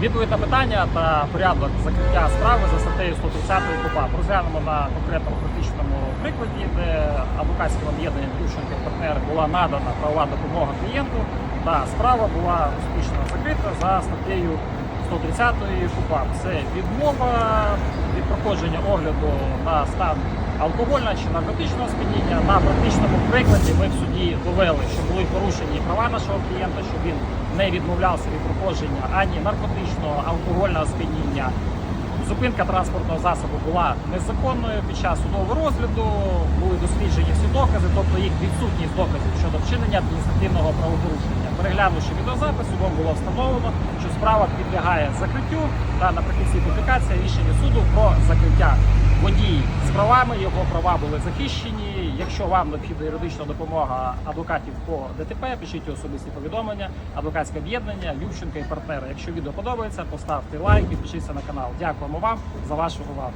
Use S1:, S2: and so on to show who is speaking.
S1: Відповідь на питання та порядок закриття справи за статтею 130 КУПАП розглянемо на конкретному практичному прикладі, де адвокатським об'єднанням Ющенко партнер була надана правова допомога клієнту, та справа була успішно закрита за статтею 130 КУПАП. Це відмова від проходження огляду на стан алкогольного чи наркотичного сп'яніння. На практичному прикладі ми в суді довели, що були порушені права нашого клієнта, що він не відмовлявся від проходження ані наркотичного, алкогольного сп'яніння. Зупинка транспортного засобу була незаконною під час судового розгляду. Були досліджені всі докази, тобто їх відсутність доказів щодо вчинення адміністративного правопорушення. Переглянувши відеозапис, судом було встановлено, що справа підлягає закриттю та наприкінці публікація рішення суду про закриття. Водій з правами, його права були захищені. Якщо вам необхідна юридична допомога адвокатів по ДТП, пишіть особисті повідомлення, адвокатське об'єднання, Ющенка і партнери. Якщо відео подобається, поставте лайк, підпишіться на канал. Дякуємо вам за вашу увагу.